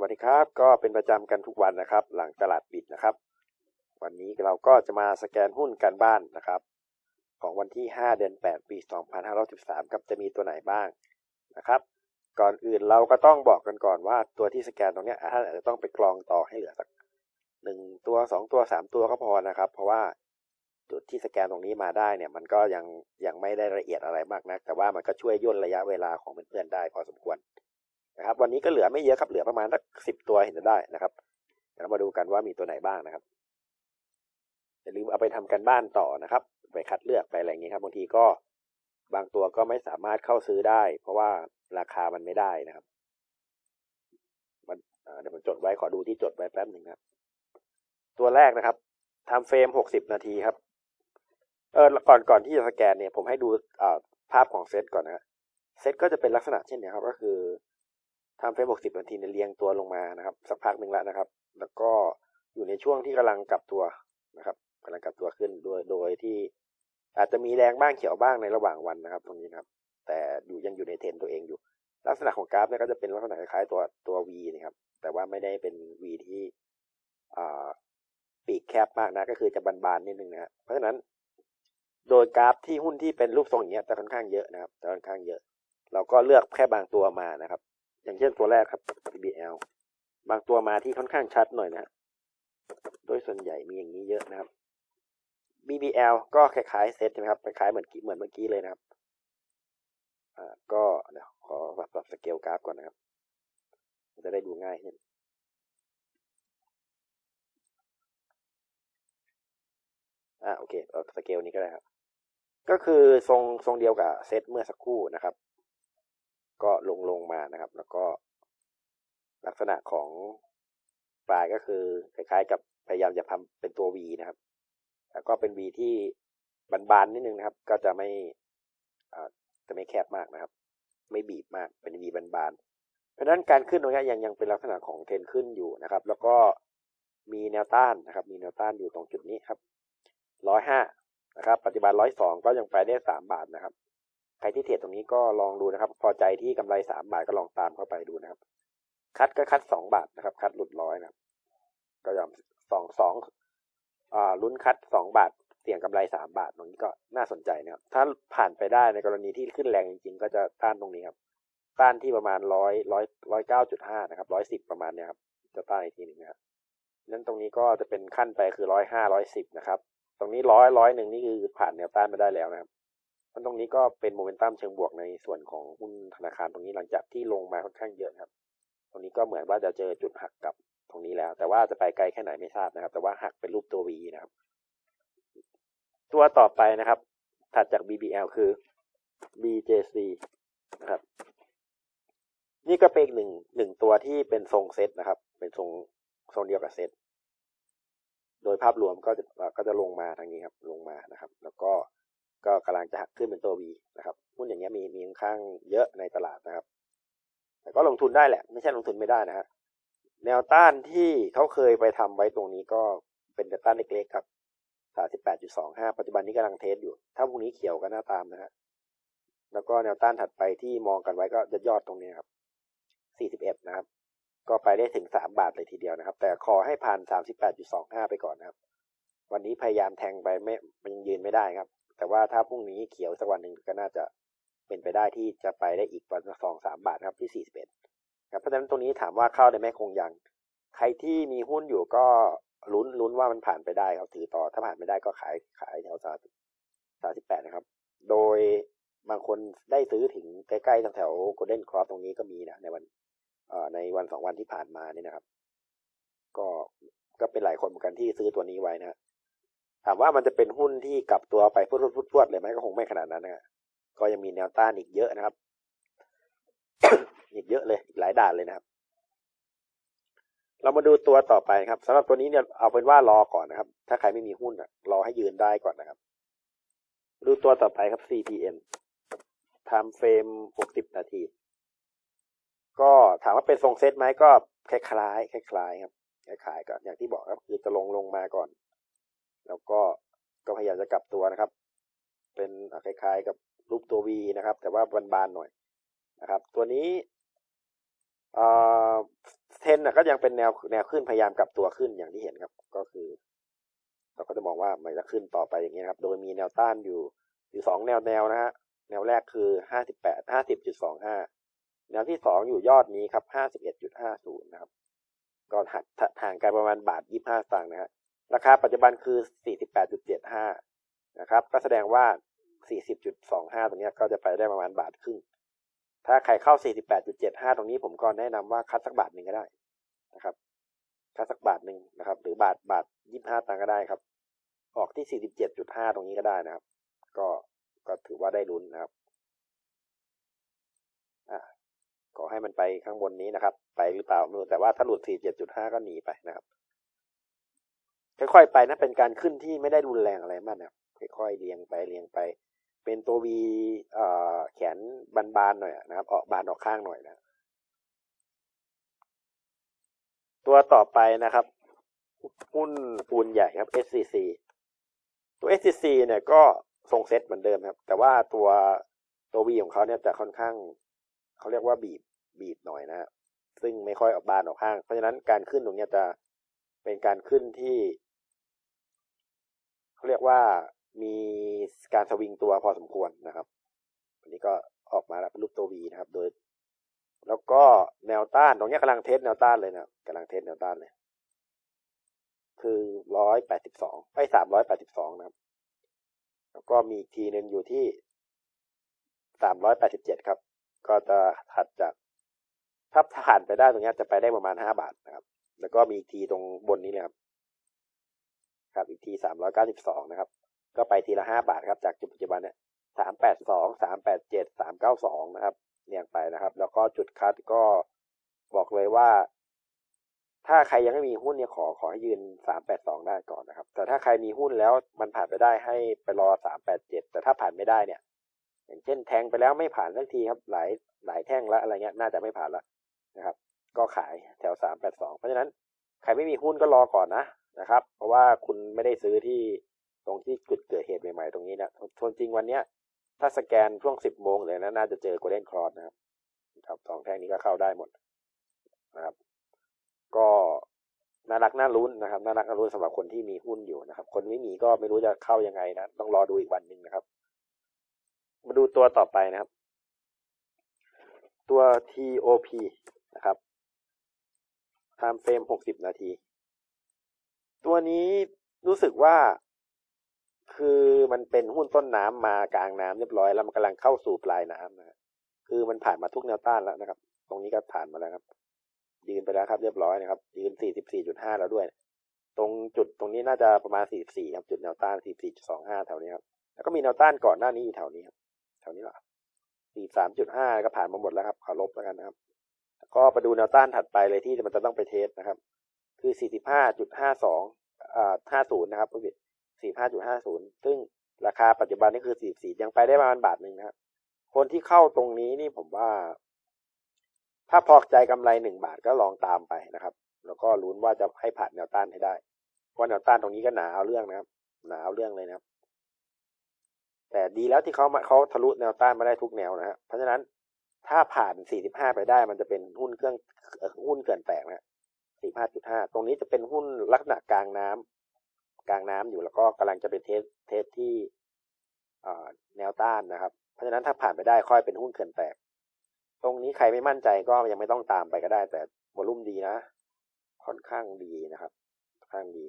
วัสดีครับ ก็เป็นประจำกันทุกวันนะครับ หลังตลาดปิดนะครับ วันนี้เราก็จะมาสแกนหุ้นกันบ้านนะครับ ของวันที่ 5 เดือน 8 ปี 2513ครับจะมีตัวไหนบ้างนะครับ ก่อนอื่นเราก็ต้องบอกกันก่อนว่าตัวที่สแกนตรงนี้ท่านอาจจะต้องไปกรองต่อให้เหลือสักหนึ่งตัวสองตัวสามตัวก็พอนะครับ เพราะว่าจุดที่สแกนตรงนี้มาได้เนี่ย มันก็ยังยังไม่ได้ละเอียดอะไรมากนัก แต่ว่ามันก็ช่วยย่นระยะเวลาของเพื่อนๆได้พอสมควร นะครับ วันนี้ก็เหลือไม่เยอะครับเหลือประมาณสักสิบตัวเห็นจะได้นะครับเดี๋ยวเรามาดูกันว่ามีตัวไหนบ้างนะครับอย่าลืมเอาไปทำกันบ้านต่อนะครับ ไปคัดเลือกไปอะไรอย่างนี้ครับ บางทีก็บางตัวก็ไม่สามารถเข้าซื้อได้ เพราะว่าราคามันไม่ได้นะครับ มันเดี๋ยวผมจดไว้ขอดูที่จดไว้แป๊บหนึ่งครับ ตัวแรกนะครับทำเฟรมหกสิบนาทีครับ เออก่อนก่อนที่จะสแกนเนี่ย ผมให้ดูภาพของเซตก่อนนะเซตก็จะเป็นลักษณะเช่นนี้ครับ ก็คือ ทำเฟรมหกสิบนาทีเนี่ยเรียงตัวลงมานะครับ สักพักหนึ่งแล้วนะครับ แล้วก็อยู่ในช่วงที่กำลังกลับตัวนะครับกำลังกลับตัวขึ้นโดยโดยที่ อาจจะมีแดงบ้างเขียวบ้างในระหว่างวันนะครับ ตรงนี้นะครับ แต่อยู่ยังอยู่ในเทรนตัวเองอยู่ ลักษณะของกราฟเนี่ยก็จะเป็นลักษณะคล้ายตัวตัว V นะครับ แต่ว่าไม่ได้เป็น V ที่ปีกแคบมากนะ ก็คือจะบานๆนิดนึงนะเพราะฉะนั้น โดยกราฟที่หุ้นที่เป็นรูปทรงอย่างเงี้ยจะค่อนข้างเยอะนะครับจะค่อนข้างเยอะ เราก็เลือกแค่บางตัวมานะครับ อย่างเช่นตัวแรกครับ BBL บางตัวมาที่ค่อนข้างชัดหน่อยนะโดยส่วนใหญ่มีอย่างนี้เยอะนะครับ BBL ก็คล้ายๆเซตใช่ไหมครับคล้ายๆเหมือนเหมือนเมื่อกี้เลยนะครับอ่าก็เดี๋ยวขอปรับสเกลกราฟก่อนนะครับ จะได้ดูง่ายขึ้นอ่าโอเคเอาสเกลนี้ก็ได้ครับ ก็คือทรงทรงเดียวกับเซตเมื่อสักครู่นะครับ ก็ลงลงมานะครับ แล้วก็ลักษณะของปลายก็คือคล้ายๆ กับพยายามจะทำเป็นตัว V นะครับ แล้วก็เป็น V ที่บานๆนิดนึงนะครับ ก็จะไม่จะไม่แคบมากนะครับ ไม่บีบมากเป็น V บานๆเพราะฉะนั้นการขึ้นตรงนี้ยังยังเป็นลักษณะของเทรนขึ้นอยู่นะครับ แล้วก็มีแนวต้านนะครับ มีแนวต้านอยู่ตรงจุดนี้ครับร้อยห้านะครับ ปัจจุบันร้อยสองก็ยังไปได้สามบาทนะครับ ใครที่เทรดตรงนี้ก็ลองดูนะครับ พอใจที่กำไรสามบาทก็ลองตามเข้าไปดูนะครับ คัดก็คัดสองบาทนะครับ คัดหลุดร้อยนะครับ ก็ยอมสองสองอ่าลุ้นคัดสองบาท เสี่ยงกำไรสามบาทตรงนี้ก็น่าสนใจนะครับ ถ้าผ่านไปได้ในกรณีที่ขึ้นแรงจริง ๆ ก็จะต้านตรงนี้ครับ ต้านที่ประมาณร้อยร้อยร้อยเก้าจุดห้านะครับร้อยสิบประมาณเนี้ยครับจะต้านอีกทีหนึ่งนะครับนั้นตรงนี้ก็จะเป็นขั้นไปคือร้อยห้าร้อยสิบนะครับ ตรงนี้ร้อยร้อยหนึ่งนี่คือผ่านแนวต้านมาได้แล้วนะครับ มันตรงนี้ก็เป็นโมเมนตัมเชิงบวกในส่วนของหุ้นธนาคารตรงนี้หลังจากที่ลงมาค่อนข้างเยอะครับ ตรงนี้ก็เหมือนว่าจะเจอจุดหักกับตรงนี้แล้ว แต่ว่าจะไปไกลแค่ไหนไม่ทราบนะครับ แต่ว่าหักเป็นรูปตัว V นะครับ ตัวต่อไปนะครับ ถัดจาก BBL คือ BJC นะครับ นี่ก็เป็นหนึ่งหนึ่งตัวที่เป็นทรงเซตนะครับ เป็นทรงทรงเดียวกับเซตโดยภาพรวมก็จะก็จะลงมาทางนี้ครับ ลงมานะครับ แล้วก็ ก็กำลังจะหักขึ้นเป็นตัว V นะครับหุ้นอย่างเงี้ยมีมีค่อนข้างเยอะในตลาดนะครับ แต่ก็ลงทุนได้แหละ ไม่ใช่ลงทุนไม่ได้นะฮะแนวต้านที่เขาเคยไปทำไว้ตรงนี้ก็เป็นแนวต้านเล็กๆครับสามสิบแปดจุดสองห้าปัจจุบันนี้กำลังเทสอยู่ ถ้าพรุ่งนี้เขียวก็น่าตามนะฮะแล้วก็แนวต้านถัดไปที่มองกันไว้ก็จะยอดตรงนี้ครับสี่สิบเอ็ดนะครับ ก็ไปได้ถึงสามบาทเลยทีเดียวนะครับ แต่ขอให้ผ่านสามสิบแปดจุดสองห้าไปก่อนนะครับ วันนี้พยายามแทงไปไม่มันยังยืนไม่ได้ครับ แต่ว่าถ้าพรุ่งนี้เขียวสักวันหนึ่งก็น่าจะเป็นไปได้ที่จะไปได้อีกวันสองสามบาทครับที่สี่สิบเอ็ดครับเพราะฉะนั้นตรงนี้ถามว่าเข้าได้ไหมคงยัง ใครที่มีหุ้นอยู่ก็ลุ้นลุ้นว่ามันผ่านไปได้ครับถือต่อถ้าผ่านไม่ได้ก็ขายขายแถวสามสามสิบแปดนะครับ โดยบางคนได้ซื้อถึงใกล้ๆแถวโกลเด้นครอสตรงนี้ก็มีนะในวันในวันสองวันที่ผ่านมานี่นะครับ ก็ก็เป็นหลายคนเหมือนกันที่ซื้อตัวนี้ไว้นะ ถามว่ามันจะเป็นหุ้นที่กลับตัวไปพุดๆเลยไหมก็คงไม่ขนาดนั้นนะก็ยังมีแนวต้านอีกเยอะนะครับ อีกเยอะเลยอีกหลายด่านเลยนะครับ เรามาดูตัวต่อไปครับสำหรับตัวนี้เนี่ยเอาเป็นว่ารอก่อนนะครับ ถ้าใครไม่มีหุ้นอะ รอให้ยืนได้ก่อนนะครับ ดูตัวต่อไปครับ CPN time frame 60 นาที ก็ถามว่าเป็นทรงเซตไหมก็คล้ายๆคล้ายๆครับคล้ายๆก็อย่างที่บอกครับคือจะลงลงมาก่อน แล้วก็ก็พยายามจะกลับตัวนะครับ เป็นคล้ายๆกับรูปตัว V นะครับ แต่ว่าบานๆหน่อยนะครับ ตัวนี้เทนนะก็ยังเป็นแนวแนวขึ้นพยายามกลับตัวขึ้นอย่างที่เห็นครับ ก็คือ เราก็จะมองว่ามันจะขึ้นต่อไปอย่างนี้ครับ โดยมีแนวต้านอยู่อยู่สองแนวแนวนะฮะแนวแรกคือห้าสิบแปดห้าสิบจุดสองห้าแนวที่สองอยู่ยอดนี้ครับห้าสิบเอ็ดจุดห้าศูนย์นะครับ ก็หักห่างกันประมาณบาทยี่ห้าตางค์นะฮะ ราคาปัจจุบันคือสี่สิบแปดจุดเจ็ดห้านะครับ ก็แสดงว่าสี่สิบจุดสองห้าตรงนี้ก็จะไปได้ประมาณบาทครึ่ง ถ้าใครเข้าสี่สิบแปดจุดเจ็ดห้าตรงนี้ผมก็แนะนำว่าคัดสักบาทหนึ่งก็ได้นะครับ คัดสักบาทหนึ่งนะครับ หรือบาทบาทยี่ห้าตังก็ได้ครับ ออกที่สี่สิบเจ็ดจุดห้าตรงนี้ก็ได้นะครับ ก็ก็ถือว่าได้ลุ้นนะครับอ่าขอให้มันไปข้างบนนี้นะครับ ไปหรือเปล่าไม่รู้แต่ว่าถ้าหลุดสี่เจ็ดจุดห้าก็หนีไปนะครับ ค่อยๆไปนะเป็นการขึ้นที่ไม่ได้รุนแรงอะไรมากนะค่อยๆเรียงไปเรียงไป เป็นตัววีเอ่อแขนบานๆหน่อยนะครับออกบานออกข้างหน่อยนะ ตัวต่อไปนะครับหุ้นปูนใหญ่ครับ SCC ตัว SCC เนี่ยก็ทรงเซตเหมือนเดิมครับ แต่ว่าตัวตัววีของเขาเนี่ยจะค่อนข้างเขาเรียกว่าบีบบีบหน่อยนะฮะซึ่งไม่ค่อยออกบานออกข้าง เพราะฉะนั้นการขึ้นตรงนี้จะเป็นการขึ้นที่ เขาเรียกว่ามีการสวิงตัวพอสมควรนะครับ อันนี้ก็ออกมาแล้วเป็นรูปตัววีนะครับ โดย แล้วก็แนวต้านตรงนี้กำลังเทสแนวต้านเลยนะกำลังเทสแนวต้านเลย คือร้อยแปดสิบสองไปสามร้อยแปดสิบสองนะครับ แล้วก็มีทีหนึ่งอยู่ที่สามร้อยแปดสิบเจ็ดครับ ก็จะถัดจากถ้าผ่านไปได้ตรงนี้จะไปได้ประมาณห้าบาทนะครับ แล้วก็มีทีตรงบนนี้เลยครับ ครับ อีกทีสามร้อยเก้าสิบสองนะครับ ก็ไปทีละห้าบาทครับ จากจุดปัจจุบันเนี่ยสามแปดสองสามแปดเจ็ดสามเก้าสองนะครับเรียงไปนะครับ แล้วก็จุดคัดก็บอกเลยว่า ถ้าใครยังไม่มีหุ้นเนี่ยขอขอให้ยืนสามแปดสองได้ก่อนนะครับ แต่ถ้าใครมีหุ้นแล้วมันผ่านไปได้ให้ไปรอสามแปดเจ็ดแต่ถ้าผ่านไม่ได้เนี่ย อย่างเช่นแทงไปแล้วไม่ผ่านสักทีครับ หลายหลายแท่งแล้วอะไรเงี้ยน่าจะไม่ผ่านละนะครับ ก็ขายแถวสามแปดสองเพราะฉะนั้นใครไม่มีหุ้นก็รอก่อนนะ นะครับ เพราะว่าคุณไม่ได้ซื้อที่ตรงที่จุดเกิดเหตุใหม่ๆตรงนี้นะทนจริงวันเนี้ย ถ้าสแกนช่วงสิบโมงเลยนะน่าจะเจอโกลเด้นครอสนะครับครับสองแท่งนี้ก็เข้าได้หมดนะครับ ก็น่ารักน่าลุ้นนะครับน่ารักน่าลุ้นสำหรับคนที่มีหุ้นอยู่นะครับ คนไม่มีก็ไม่รู้จะเข้ายังไงนะต้องรอดูอีกวันหนึ่งนะครับ มาดูตัวต่อไปนะครับ ตัว TOP นะครับ time frame หกสิบนาที ตัวนี้รู้สึกว่าคือมันเป็นหุ้นต้นน้ำมากลางน้ำเรียบร้อยแล้วมันกำลังเข้าสู่ปลายน้ำนะคือมันผ่านมาทุกแนวต้านแล้วนะครับ ตรงนี้ก็ผ่านมาแล้วครับ ยืนไปแล้วครับเรียบร้อยนะครับ ยืน 44.5 แล้วด้วย ตรงจุดตรงนี้น่าจะประมาณ 44 ครับ จุดแนวต้าน 44.25 แถวนี้ครับ แล้วก็มีแนวต้านก่อนหน้านี้อยู่แถวนี้ครับ แถวนี้แหละ43.5 ก็ผ่านมาหมดแล้วครับ ขอลบแล้วกันนะครับ ก็ไปดูแนวต้านถัดไปเลยที่มันจะต้องไปเทสนะครับ คือ 45.52อ่า50 นะครับผู้ผิด45.50 ซึ่งราคาปัจจุบันนี่คือ 44 ยังไปได้ประมาณบาทหนึ่งนะครับ คนที่เข้าตรงนี้นี่ผมว่า ถ้าพอใจกำไรหนึ่งบาทก็ลองตามไปนะครับ แล้วก็ลุ้นว่าจะให้ผ่านแนวต้านให้ได้เพราะแนวต้านตรงนี้ก็หนาเอาเรื่องนะครับ หนาเอาเรื่องเลยนะครับ แต่ดีแล้วที่เขามาเขาทะลุแนวต้านมาได้ทุกแนวนะฮะเพราะฉะนั้นถ้าผ่าน 45 ไปได้มันจะเป็นหุ้นเครื่องหุ้นเกินแตกนะ 45.5ตรงนี้จะเป็นหุ้นลักษณะกลางน้ำกลางน้ำอยู่แล้วก็กำลังจะเป็นเทสเทสที่แนวต้านนะครับ เพราะฉะนั้นถ้าผ่านไปได้ค่อยเป็นหุ้นเกินแตก ตรงนี้ใครไม่มั่นใจก็ยังไม่ต้องตามไปก็ได้ แต่วอลุ่มดีนะ ค่อนข้างดีนะครับค่อนข้างดี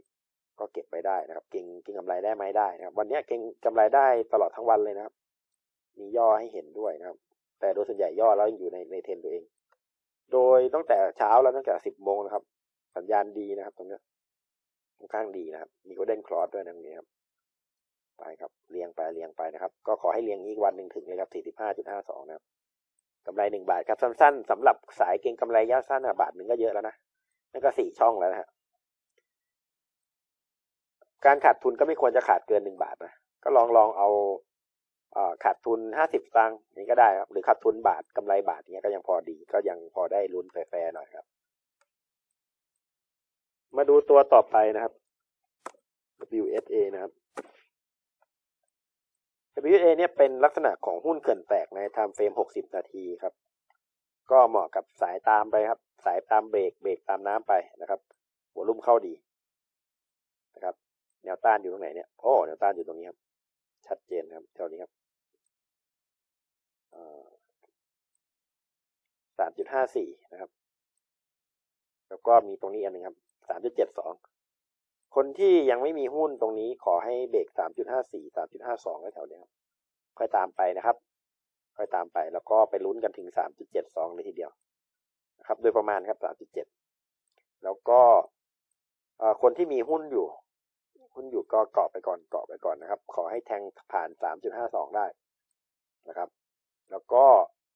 ก็เก็บไปได้นะครับ เก่งเก่งกำไรได้ไหมได้นะครับ วันนี้เก่งกำไรได้ตลอดทั้งวันเลยนะครับ มีย่อให้เห็นด้วยนะครับ แต่โดยส่วนใหญ่ย่อแล้วอยู่ในในเทรนตัวเอง โดยตั้งแต่เช้าแล้วตั้งแต่สิบโมงนะครับ สัญญาณดีนะครับ ตรงนี้ค่อนข้างดีนะครับ มีโกลเด้นคลอสด้วยนะตรงนี้ครับ ไปครับ เรียงไปเรียงไปนะครับ ก็ขอให้เรียงอีกวันหนึ่งถึงเลยครับสี่สิบห้าจุดห้าสองนะครับกำไรหนึ่งบาทครับสั้นๆสำหรับสายเก่งกำไรยะสั้นบาทหนึ่งก็เยอะแล้วนะนั่นก็สี่ช่องแล้วนะฮะการขาดทุนก็ไม่ควรจะขาดเกินหนึ่งบาทนะก็ลองลองเอาขาดทุนห้าสิบตังค์นี่ก็ได้ครับ หรือขาดทุนบาทกำไรบาทเนี้ยก็ยังพอดี ก็ยังพอได้ลุ้นแฟร์ๆหน่อยครับ มาดูตัวต่อไปนะครับ WSA นะครับ WSA เนี่ยเป็นลักษณะของหุ้นเกินแตกใน time frame 60 นาทีครับ ก็เหมาะกับสายตามไปครับ สายตามเบรกเบรกตามน้ำไปนะครับ หัวลุ่มเข้าดีนะครับ แนวต้านอยู่ตรงไหนเนี่ยโอ้แนวต้านอยู่ตรงนี้ครับ ชัดเจนครับเท่านี้ครับสามจุดห้าสี่นะครับ แล้วก็มีตรงนี้อันหนึ่งครับ สามจุดเจ็ดสองคนที่ยังไม่มีหุ้นตรงนี้ขอให้เบรกสามจุดห้าสี่สามจุดห้าสองแถวนี้ครับค่อยตามไปนะครับ ค่อยตามไปแล้วก็ไปลุ้นกันถึงสามจุดเจ็ดสองเลยทีเดียวนะครับ โดยประมาณครับสามจุดเจ็ดแล้วก็คนที่มีหุ้นอยู่ หุ้นอยู่ก็เกาะไปก่อนเกาะไปก่อนนะครับ ขอให้แทงผ่านสามจุดห้าสองได้นะครับ แล้วก็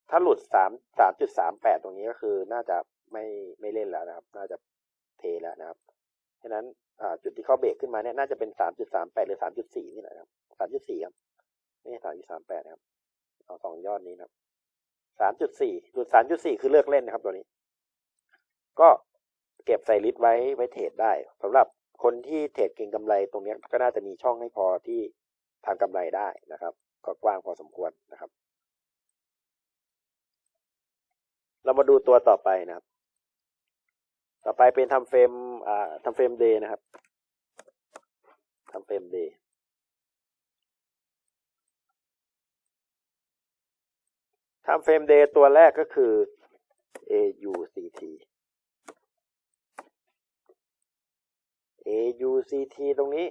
ถ้าหลุดสามสามจุดสามแปดตรงนี้ก็คือน่าจะไม่ไม่เล่นแล้วนะครับ น่าจะเทแล้วนะครับฉะนั้นจุด ที่เขาเบรกขึ้นมาเนี่ยน่าจะเป็นสามจุดสามแปดหรือสามจุดสี่นี่แหละครับสามจุดสี่ครับไม่ใช่สามจุดสามแปดนะครับเอาสองยอดนี้นะครับสามจุดสี่หลุดสามจุดสี่คือเลิกเล่นนะครับ ตัวนี้ ก็เก็บใส่ลิสต์ไว้ไว้เทรดได้สำหรับคนที่เทรดเก่งกำไรตรงนี้ก็น่าจะมีช่องให้พอที่ทำกำไรได้นะครับ ก็กว้างพอสมควรนะครับ เรามาดูตัวต่อไปนะครับ ต่อไปเป็นทำเฟรมอ่าทำเฟรมเดย์นะครับ ทำเฟรมเดย์ทำเฟรมเดย์ตัวแรกก็คือ AUCT AUCT ตรงนี้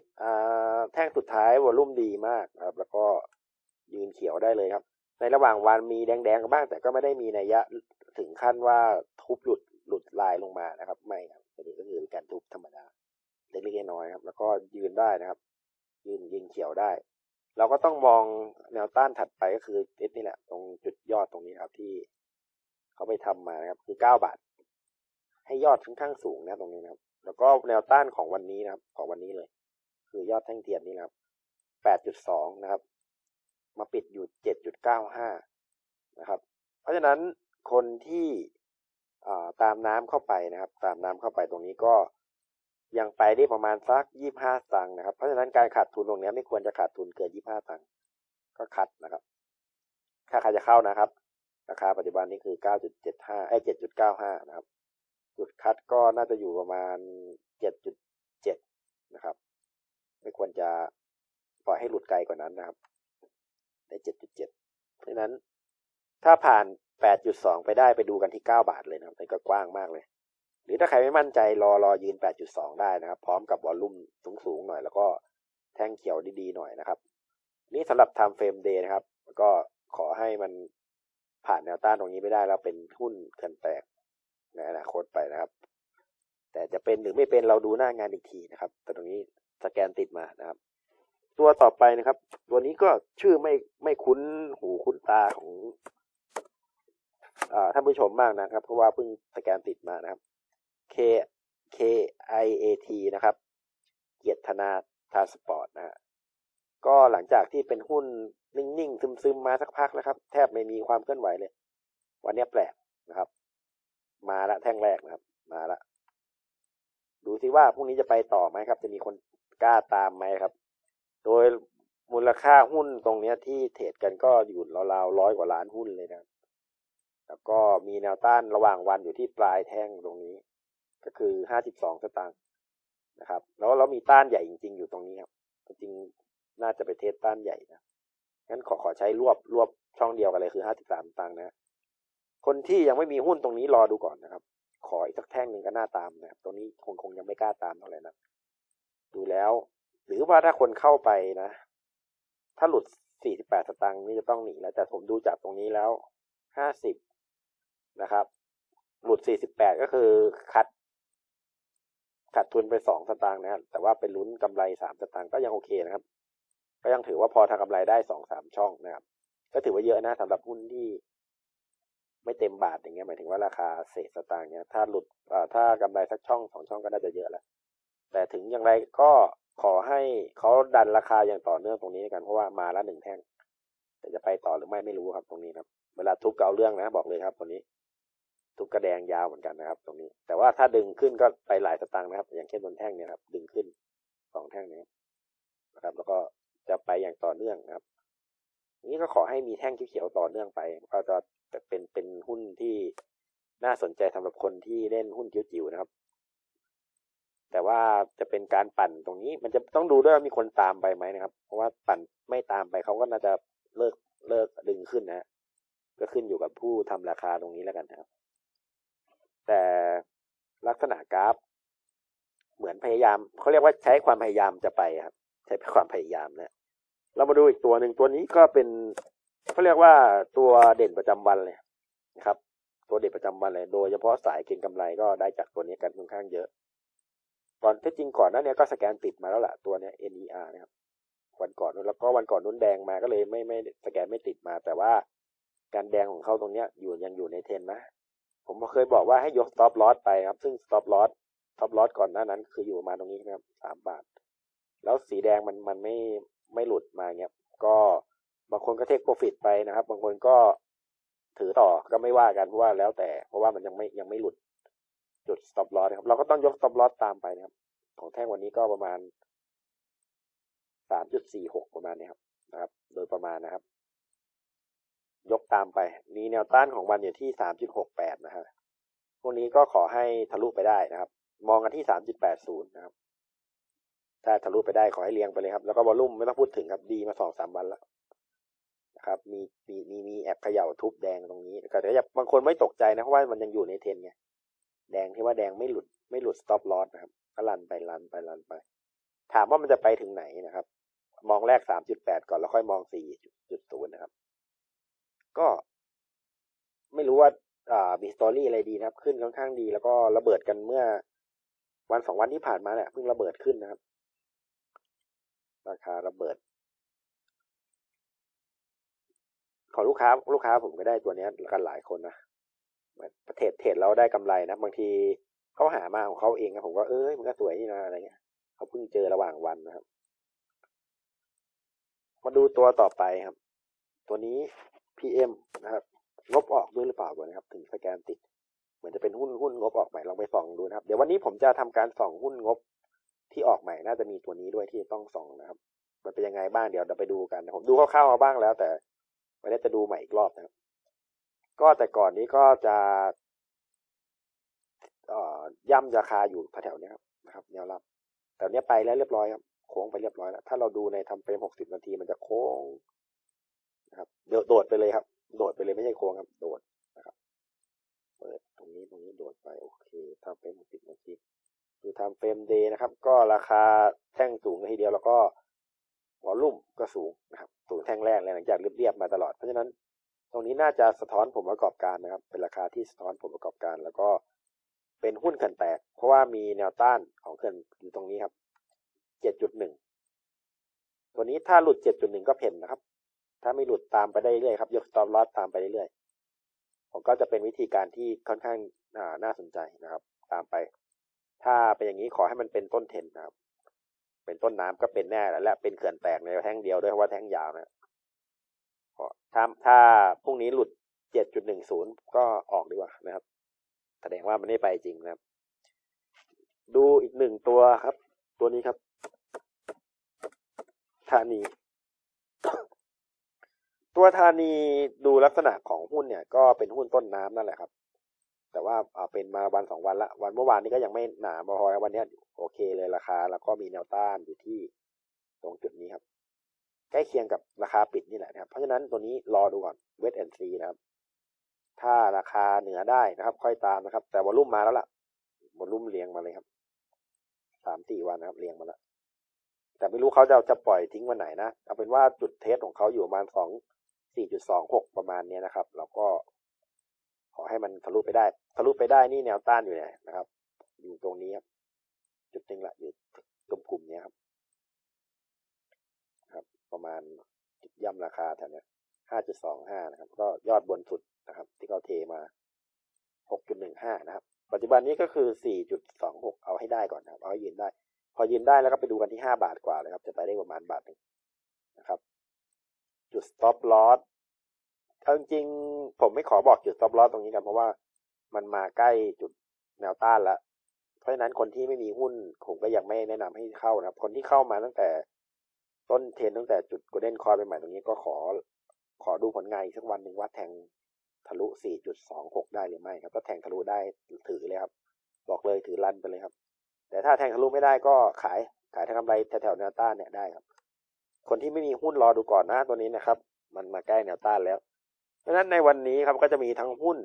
แท่งสุดท้ายวอลุ่มดีมากครับ แล้วก็ยืนเขียวได้เลยครับ ในระหว่างวันมีแดงๆบ้าง แต่ก็ไม่ได้มีนัยยะถึงขั้นว่าทุบหลุดหลุดลายลงมานะครับ ไม่ครับอันนี้ก็คือการทุบธรรมดา เล็กๆน้อยครับ แล้วก็ยืนได้นะครับ ยืนยืนเขียวได้ เราก็ต้องมองแนวต้านถัดไปก็คือเอสนี่แหละ ตรงจุดยอดตรงนี้ครับที่เขาไปทำมานะครับ คือเก้าบาท ให้ยอดค่อนข้างสูงนะตรงนี้นะครับ แล้วก็แนวต้านของวันนี้นะครับ ของวันนี้เลย คือยอดแท่งเทียนนี่นะครับแปดจุดสองนะครับ มาปิดอยู่เจ็ดจุดเก้าห้านะครับ เพราะฉะนั้นคนที่ตามน้ำเข้าไปนะครับ ตามน้ำเข้าไปตรงนี้ก็ ยังไปได้ประมาณสักยี่ห้าตังค์นะครับ เพราะฉะนั้นการขาดทุนตรงนี้ไม่ควรจะขาดทุนเกินยี่ห้าตังค์ก็คัดนะครับ ถ้าใครจะเข้านะครับ ราคาปัจจุบันนี้คือเก้าจุดเจ็ดห้าไอ้เจ็ดจุดเก้าห้านะครับ จุดคัดก็น่าจะอยู่ประมาณเจ็ดจุดเจ็ดนะครับ ไม่ควรจะปล่อยให้หลุดไกลกว่านั้นนะครับได้เจ็ดจุดเจ็ดเพราะนั้น ถ้าผ่านแปดจุดสองไปได้ไปดูกันที่เก้าบาทเลยนะครับก็กว้างมากเลย หรือถ้าใครไม่มั่นใจรอรอยืนแปดจุดสองได้นะครับ พร้อมกับวอลลุ่มสูงๆหน่อย แล้วก็แท่งเขียวดีๆหน่อยนะครับ นี่สำหรับทำเฟรมเดย์นะครับ ก็ขอให้มันผ่านแนวต้านตรงนี้ไปได้แล้วเป็นหุ้นเกินแตกในอนาคตไปนะครับ แต่จะเป็นหรือไม่เป็นเราดูหน้างานอีกทีนะครับ แต่ตรงนี้สแกนติดมานะครับ ตัวต่อไปนะครับ ตัวนี้ก็ชื่อไม่ไม่คุ้นหูคุ้นตาของท่านผู้ชมมากนะครับ เพราะว่าเพิ่งสแกนติดมานะครับ K K I A T นะครับ เกียรติธนาทาสปอร์ตนะฮะก็หลังจากที่เป็นหุ้นนิ่งๆ ซึมๆ มาสักพักแล้วครับ แทบไม่มีความเคลื่อนไหวเลย วันนี้แปลกนะครับ มาละแท่งแรกนะครับ มาละ ดูซิว่าพรุ่งนี้จะไปต่อไหมครับ จะมีคนกล้าตามไหมครับ โดยมูลค่าหุ้นตรงนี้ที่เทรดกันก็อยู่ราวๆร้อยกว่าล้านหุ้นเลยนะ แล้วก็มีแนวต้านระหว่างวันอยู่ที่ปลายแท่งตรงนี้ ก็คือห้าสิบสองสตางค์นะครับ แล้วเรามีต้านใหญ่จริง ๆ อยู่ตรงนี้ครับ จริงน่าจะไปเทสต้านใหญ่นะงั้นขอขอใช้รวบรวบช่องเดียวกันเลยคือห้าสิบสามตังค์นะ คนที่ยังไม่มีหุ้นตรงนี้รอดูก่อนนะครับ ขออีกสักแท่งหนึ่งก็น่าตามนะครับตรงนี้คงคงยังไม่กล้าตามเท่าไหร่นะดูแล้ว หรือว่าถ้าคนเข้าไปนะ ถ้าหลุด48สตางค์นี่จะต้องหนีแล้ว แต่ผมดูจากตรงนี้แล้ว50นะครับ หลุด48ก็คือคัด ขาดทุนไป2สตางค์นะครับ แต่ว่าเป็นลุ้นกำไร3สตางค์ก็ยังโอเคนะครับ ก็ยังถือว่าพอทำกำไรได้2-3ช่องนะครับ ก็ถือว่าเยอะนะสำหรับหุ้นที่ ไม่เต็มบาทอย่างเงี้ยหมายถึงว่าราคาเศษสตางค์เนี้ยถ้าหลุดถ้ากำไรสักช่องสองช่องก็น่าจะเยอะแล้วแต่ถึงอย่างไรก็ขอให้เขาดันราคาอย่างต่อเนื่องตรงนี้กันเพราะว่ามาละหนึ่งแท่งแต่จะไปต่อหรือไม่ไม่รู้ครับตรงนี้ครับ เวลาทุบเกาเรื่องนะ บอกเลยครับตรงนี้ ทุบกระแดงยาวเหมือนกันนะครับ ตรงนี้ แต่ว่าถ้าดึงขึ้นก็ไปหลายสตางค์นะครับ อย่างเช่นบนแท่งเนี่ยครับ ดึงขึ้นสองแท่งนี้นะครับ แล้วก็จะไปอย่างต่อเนื่องนะครับ นี้ก็ขอให้มีแท่งเขียวต่อเนื่องไป ก็จะเป็นเป็นหุ้นที่น่าสนใจสำหรับคนที่เล่นหุ้นจิ๋วๆนะครับ แต่ว่าจะเป็นการปั่นตรงนี้ มันจะต้องดูด้วยว่ามีคนตามไปไหมนะครับ เพราะว่าปั่นไม่ตามไปเขาก็น่าจะเลิกเลิกดึงขึ้นนะฮะก็ขึ้นอยู่กับผู้ทำราคาตรงนี้แล้วกันนะครับ แต่ลักษณะกราฟ เหมือนพยายามเขาเรียกว่าใช้ความพยายามจะไปครับ ใช้ความพยายามนะเรามาดูอีกตัวหนึ่งตัวนี้ก็เป็นเขาเรียกว่าตัวเด่นประจำวันเลยนะครับ ตัวเด่นประจำวันเลย โดยเฉพาะสายเก็งกำไรก็ได้จากตัวนี้กันค่อนข้างเยอะ ก่อนที่จริงก่อนหน้านี้ก็สแกนติดมาแล้วล่ะตัวเนี้ย NER นะครับ วันก่อนนู้นแล้วก็วันก่อนนู้นแดงมาก็เลยไม่ไม่สแกนไม่ติดมา แต่ว่าการแดงของเขาตรงเนี้ยอยู่ยังอยู่ในเทรนนะ ผมเคยบอกว่าให้ยก stop loss ไปครับ ซึ่ง stop loss stop loss ก่อนหน้านั้น คืออยู่ประมาณตรงนี้นะครับสามบาท แล้วสีแดงมันมันไม่ไม่หลุดมาเงี้ยก็บางคนก็เทคโปรฟิตไปนะครับ บางคนก็ถือต่อก็ไม่ว่ากันเพราะว่าแล้วแต่ เพราะว่ามันยังไม่ยังไม่หลุดจุด stop loss นะครับ เราก็ต้องยก stop loss ตามไปนะครับ ของแท่งวันนี้ก็ประมาณสามจุดสี่หกประมาณนี้ครับนะครับ โดยประมาณนะครับ ยกตามไป มีแนวต้านของมันอยู่ที่สามจุดหกแปดนะฮะพวกนี้ก็ขอให้ทะลุไปได้นะครับ มองกันที่สามจุดแปดศูนย์นะครับถ้าทะลุไปได้ขอให้เลี้ยงไปเลยครับ แล้วก็วอลุ่มไม่ต้องพูดถึงครับดีมาสองสามวันแล้วนะครับ มีมีมีมีแอบเขย่าทุบแดงตรงนี้แต่แต่บางคนไม่ตกใจนะเพราะว่ามันยังอยู่ในเทนไงแดงที่ว่าแดงไม่หลุดไม่หลุด stop loss นะครับก็ลันไปลันไปลันไป ถามว่ามันจะไปถึงไหนนะครับ มองแรกสามจุดแปดก่อนแล้วค่อยมองสี่จุดศูนย์นะครับ ก็ไม่รู้ว่าอ่าบีสตอรี่อะไรดีนะครับ ขึ้นค่อนข้างดี แล้วก็ระเบิดกันเมื่อ วันสองวันที่ผ่านมาเนี่ยเพิ่งระเบิดขึ้นนะครับ ราคาระเบิด ขอลูกค้า ลูกค้าผมก็ได้ตัวนี้กันหลายคนนะประเทศเทรดเราได้กำไรนะบางทีเขาหามาของเขาเองนะผมก็เอ้ยมันก็สวยนี่นะอะไรเงี้ยเขาเพิ่งเจอระหว่างวันนะครับ มาดูตัวต่อไปครับ ตัวนี้ PM นะครับงบออกด้วยหรือเปล่าตัวนะครับ ถึงสแกนติด เหมือนจะเป็นหุ้นหุ้นงบออกใหม่ลองไปส่องดูนะครับ เดี๋ยววันนี้ผมจะทำการส่องหุ้นงบที่ออกใหม่น่าจะมีตัวนี้ด้วยที่ต้องส่องนะครับ มันเป็นยังไงบ้างเดี๋ยวเราไปดูกัน ผมดูคร่าวๆมาบ้างแล้ว แต่วันนี้จะดูใหม่อีกรอบนะครับ ก็แต่ก่อนนี้ก็จะย่ำราคาอยู่แถวๆนี้ครับนะครับแนวรับแต่เนี้ยไปแล้วเรียบร้อยครับโค้งไปเรียบร้อยแล้วถ้าเราดูในทำเฟรมหกสิบนาทีมันจะโค้ง นะครับโดดไปเลยครับ โดดไปเลยไม่ใช่โค้งครับ โดดนะครับ เปิดตรงนี้ตรงนี้โดดไปโอเคทำเฟรมหกสิบนาทีดูทำเฟรมเดย์นะครับ ก็ราคาแท่งสูงทีเดียวแล้วก็วอลลุ่มก็สูงนะครับ สูงแท่งแรกเลยหลังจากเรียบๆมาตลอดเพราะฉะนั้น ตรงนี้น่าจะสะท้อนผลประกอบการนะครับ เป็นราคาที่สะท้อนผลประกอบการ แล้วก็เป็นหุ้นเขื่อนแตก เพราะว่ามีแนวต้านของเขื่อนอยู่ตรงนี้ครับเจ็ดจุดหนึ่งตัวนี้ถ้าหลุดเจ็ดจุดหนึ่งก็เพ่นนะครับ ถ้าไม่หลุดตามไปได้เรื่อยครับ ยกสตอมลอสตามไปเรื่อยผมก็จะเป็นวิธีการที่ค่อนข้างน่าสนใจนะครับ ตามไป ถ้าเป็นอย่างนี้ขอให้มันเป็นต้นเทนนะครับ เป็นต้นน้ำก็เป็นแน่แล้วและเป็นเขื่อนแตกในแท่งเดียวด้วยเพราะว่าแท่งยาวนะถ้าถ้าพรุ่งนี้หลุดเจ็ดจุดหนึ่งศูนย์ก็ออกดีกว่านะครับ แสดงว่ามันไม่ไปจริงนะครับ ดูอีกหนึ่งตัวครับ ตัวนี้ครับธานี ตัวธานีดูลักษณะของหุ้นเนี่ย ก็เป็นหุ้นต้นน้ำนั่นแหละครับ แต่ว่าเป็นมาวันสองวันละ วันเมื่อวานนี้ก็ยังไม่หนาพอวันนี้โอเคเลยราคา แล้วก็มีแนวต้านอยู่ที่ตรงจุดนี้ครับ ใกล้เคียงกับราคาปิดนี่แหละนะครับ เพราะฉะนั้นตัวนี้รอดูก่อนเวทแอนซีนะครับ ถ้าราคาเหนือได้นะครับ ค่อยตามนะครับ แต่วอลุ่มมาแล้วล่ะวอลุ่มเรียงมาเลยครับสามสี่วันนะครับ เรียงมาแล้วแต่ไม่รู้เขาจะจะปล่อยทิ้งวันไหนนะเอาเป็นว่าจุดเทสของเขาอยู่ประมาณสอง สี่จุดสองหกประมาณนี้นะครับแล้วก็ ขอให้มันทะลุไปได้ ทะลุไปได้นี่แนวต้านอยู่เนี่ยนะครับ อยู่ตรงนี้ครับ จุดหนึ่งละอยู่กลุ่มกลุ่มนี้ครับ ครับ ประมาณจุดย่ำราคาแถวนี้ห้าจุดสองห้านะครับ ก็ยอดบนสุดนะครับ ที่เขาเทมาหกจุดหนึ่งห้านะครับ ปัจจุบันนี้ก็คือสี่จุดสองหกเอาให้ได้ก่อนนะครับ เอาให้ยืนได้ พอยืนได้แล้วก็ไปดูกันที่ห้าบาทกว่าเลยครับ จะไปได้ประมาณบาทหนึ่งนะครับ จุด stop loss เอาจริงผมไม่ขอบอกจุด stop loss ตรงนี้กันเพราะว่ามันมาใกล้จุดแนวต้านแล้วเพราะฉะนั้นคนที่ไม่มีหุ้นผมก็ยังไม่แนะนำให้เข้านะครับคนที่เข้ามาตั้งแต่ต้นเทรนตั้งแต่จุด golden call ไปใหม่ตรงนี้ก็ขอขอดูผลงานอีกสักวันหนึ่งว่าแทงทะลุ 4.26 ได้หรือไม่ครับ ถ้าแทงทะลุได้ถือเลยครับ บอกเลยถือรันไปเลยครับ แต่ถ้าแทงทะลุไม่ได้ก็ขายขายทางกำไรแถวๆแนวต้านเนี่ยได้ครับ คนที่ไม่มีหุ้นรอดูก่อนนะตัวนี้นะครับ มันมาใกล้แนวต้านแล้วเพราะฉะนั้นในวันนี้ครับก็จะมีทั้งหุ้น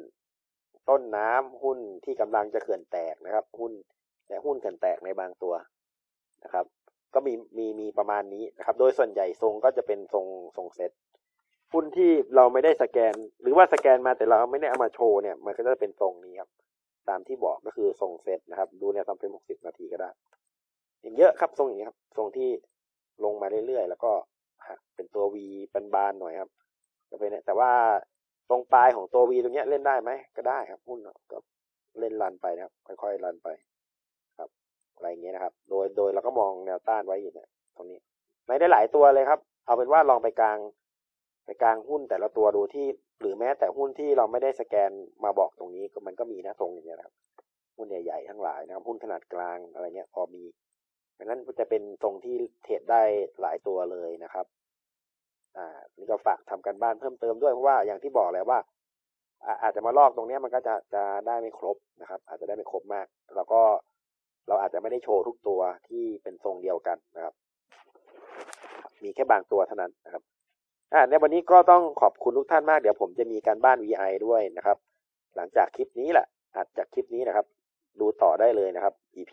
ต้นน้ำหุ้นที่กำลังจะเขื่อนแตกนะครับ หุ้นและหุ้นเขื่อนแตกในบางตัวนะครับ ก็มีมีมีประมาณนี้นะครับ โดยส่วนใหญ่ทรงก็จะเป็นทรงทรงเซ็ตหุ้นที่เราไม่ได้สแกน หรือว่าสแกนมาแต่เราไม่ได้เอามาโชว์เนี่ย มันก็จะเป็นทรงนี้ครับ ตามที่บอกก็คือทรงเซตนะครับ ดูเนี่ยทำเป็นหกสิบนาทีก็ได้อย่างเยอะครับทรงอย่างนี้ครับทรงที่ ลงมาเรื่อยๆ แล้วก็หักเป็นตัววีเป็นบานๆหน่อยครับจะเป็นแต่ว่าตรงปลายของตัววีตรงเนี้ยเล่นได้ไหมก็ได้ครับหุ้นก็เล่นรันไปนะครับ ค่อยๆรันไปครับ อะไรอย่างเงี้ยนะครับ โดยโดยเราก็มองแนวต้านไว้อยู่เนี่ยตรงนี้ไม่ได้หลายตัวเลยครับ เอาเป็นว่าลองไปกลางไปกลางหุ้นแต่ละตัวดูที่ หรือแม้แต่หุ้นที่เราไม่ได้สแกนมาบอกตรงนี้ก็มันก็มีนะตรงอย่างเงี้ยนะครับหุ้นใหญ่ๆทั้งหลายนะครับหุ้นขนาดกลางอะไรเงี้ยพอมี ดังนั้นจะเป็นตรงที่เทรดได้หลายตัวเลยนะครับ อ่า นี่ก็ฝากทำกันบ้านเพิ่มเติมด้วยเพราะว่าอย่างที่บอกแล้วว่า อาจจะมาลอกตรงนี้มันก็จะจะได้ไม่ครบนะครับ อาจจะได้ไม่ครบมาก แล้วก็เราอาจจะไม่ได้โชว์ทุกตัวที่เป็นทรงเดียวกันนะครับ มีแค่บางตัวเท่านั้นนะครับ อ่าในวันนี้ก็ต้องขอบคุณทุกท่านมากเดี๋ยวผมจะมีการบ้าน VI ด้วยนะครับ หลังจากคลิปนี้แหละอัดจากคลิปนี้นะครับ ดูต่อได้เลยนะครับ EP